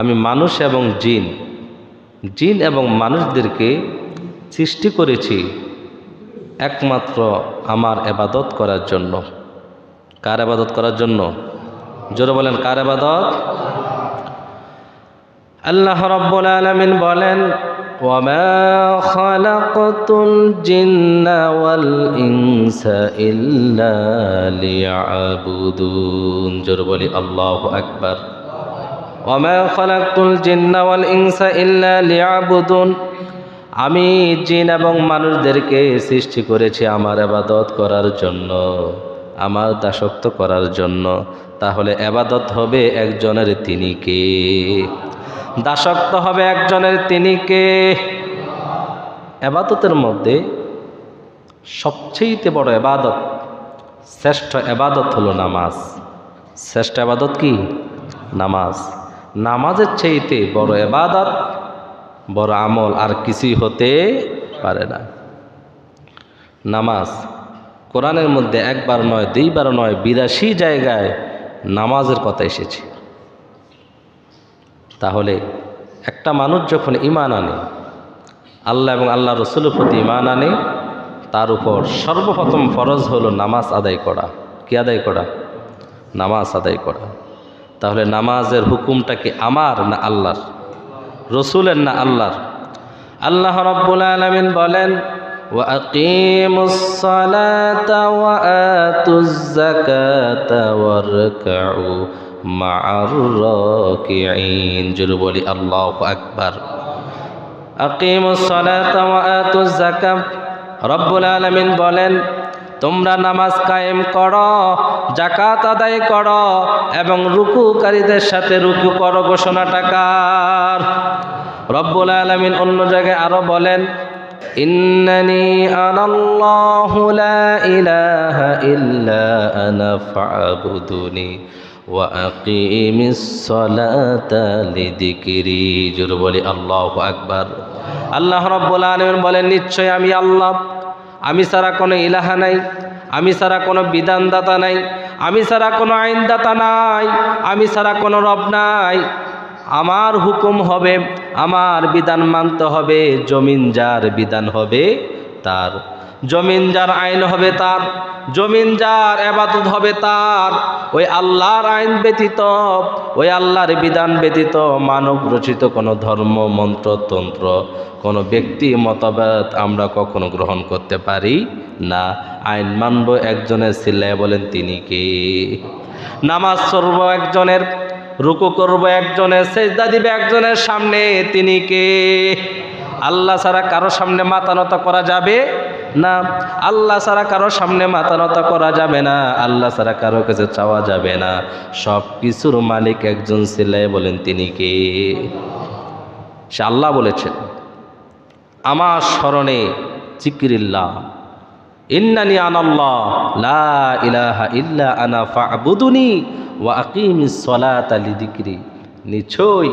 আমি মানুষ এবং জিন জিন এবং মানুষদেরকে সৃষ্টি করেছি একমাত্র আমার এবাদত করার জন্য কার আবাদত করার জন্য জোরে বলেন কার আবাদত আল্লাহ রব্বুল আলমিন বলেন وما خلقت الجن والإنس إلا ليعبدون জোরে বলি আল্লাহু আকবার وما خلقت الجن والإنس إلا ليعبدون আমি জিন এবং মানুষদেরকে সৃষ্টি করেছি আমার আবাদত করার জন্য আমার দাসত্ব করার জন্য তাহলে আবাদত হবে একজনের তিনি কে দাসত্ব হবে একজনের তিনি কে আবাদতের মধ্যে সবচেয়ে বড় এবাদত শ্রেষ্ঠ এবাদত হলো নামাজ শ্রেষ্ঠ এবাদত কি নামাজ নামাজের চাইতে বড় এবাদত, বড় আমল আর কিছুই হতে পারে না। নামাজ কোরআনের মধ্যে একবার নয়, দুইবার নয়, বিরাশি জায়গায় নামাজের কথা এসেছে। তাহলে একটা মানুষ যখন ইমান আনে, আল্লাহ এবং আল্লাহ রসুলের প্রতি ইমান আনে, তার উপর সর্বপ্রথম ফরজ হলো নামাজ আদায় করা। কি আদায় করা? নামাজ আদায় করা। তাহলে নামাজের হুকুমটা কি আমার না আল্লাহর রসুলের না আল্লাহর আল্লাহ রব্বুল আলমিন বলেন وأقيموا الصلاة وآتوا الزكاة واركعوا مع الراكعين জোরে বলি আল্লাহু আকবার আকিমুস সালাতা ওয়া আতুজ যাকাত রব্বুল আলামিন বলেন তোমরা নামাজ কায়েম করো জাকাত আদায় করো এবং রুকুকারীদের সাথে রুকু করো ঘোষণা টাকার রব্বুল আলামিন অন্য জায়গায় আরও বলেন লা ইলাহা ইল্লা আকবার। আল্লাহ রাব্বুল আলামিন বলেন নিশ্চয় আমি আল্লাহ। আমি ছাড়া কোনো ইলাহা নাই, আমি ছাড়া কোনো বিধানদাতা নাই, আমি ছাড়া কোনো আইনদাতা নাই, আমি ছাড়া কোনো রব নাই। আমার হুকুম হবে, আমার বিধান মানতে হবে, জমিন যার বিধান হবে তার। জমিন যার আইন হবে তার, জমিন যার এবাদত হবে তার। ওই আল্লাহর আইন ব্যতীত, ওই আল্লাহর বিধান ব্যতীত মানব রচিত কোনো ধর্ম মন্ত্রতন্ত্র কোনো ব্যক্তি, মতবাদ আমরা কখনো গ্রহণ করতে পারি না। আইন মানব একজনের সিল্লায় বলেন তিনি কে? নামাজ সর্ব একজনের, রুকু করব একজনের সেজদা দিবে একজনের সামনে তিনি কে? আল্লাহ ছাড়া কারও সামনে মাথা নত করা যাবে না, আল্লাহ ছাড়া কারও সামনে মাথা নত করা যাবে না, আল্লাহ ছাড়া কারও কাছে চাওয়া যাবে না। সব কিছুর মালিক একজন ছেলে বলেন, তিনি কে? সে আল্লাহ বলেছেন, আমার স্মরণে চিকিরিল্লাহ ইন্নানি আনাল্লাহ, লা ইলাহা ইল্লা আনা ফা'বুদুনি ওয়া আকিমিস সালাতা লিযিকরি। নিশ্চয়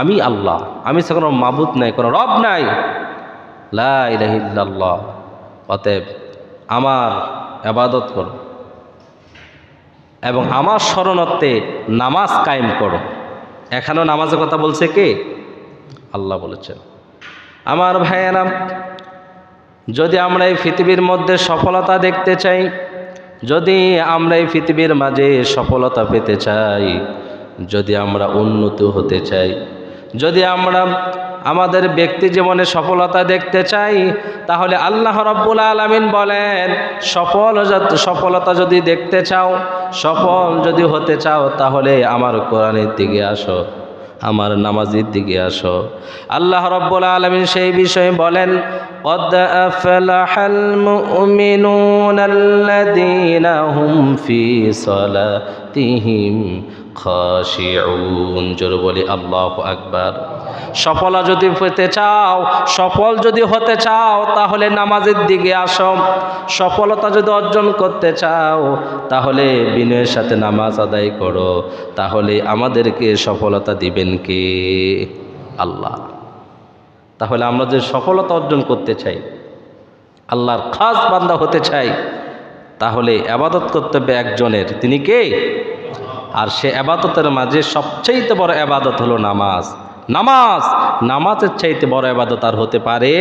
আমি আল্লাহ, আমি সে কোনো মাবুদ নাই, কোনো রব নাই। লা ইলাহা ইল্লাল্লাহ। অতএব আমার আবাদত করো এবং আমার স্মরণত্বে নামাজ কায়েম করো। এখানেও নামাজের কথা বলছে কে? আল্লাহ বলেছেন। আমার ভাইয়েরা, যদি আমরা এই পৃথিবীর মধ্যে সফলতা দেখতে চাই, যদি আমরা এই পৃথিবীর মাঝে সফলতা পেতে চাই, যদি আমরা উন্নত হতে চাই যদি আমরা আমাদের ব্যক্তি জীবনে সফলতা দেখতে চাই তাহলে আল্লাহ রব্বুল আলমিন বলেন সফল যত- সফলতা যদি দেখতে চাও সফল যদি হতে চাও তাহলে আমার কোরআনের দিকে আসো আমার নামাজের দিকে আসো আল্লাহ রব্বুল আলমিন সেই বিষয়ে বলেন قد أفلح المؤمنون الذين هم في صلاتهم খাশিউন। জোরে বলি, আল্লাহ আকবার। সফলা যদি পেতে চাও, সফল যদি হতে চাও, তাহলে নামাজের দিকে আসো। সফলতা যদি অর্জন করতে চাও, তাহলে বিনয়ের সাথে নামাজ আদায় করো। তাহলে আমাদেরকে সফলতা দিবেন কে? আল্লাহ। তাহলে আমরা যে সফলতা অর্জন করতে চাই, আল্লাহর খাস বান্দা হতে চাই, তাহলে আবাদত করতে হবে একজনের। তিনি কে? আর সে আবাদতের মাঝে সবচাইতে বড় আবাদত হলো নামাজ। নামাজ, নামাজের চাইতে বড় আবাদত আর হতে পারে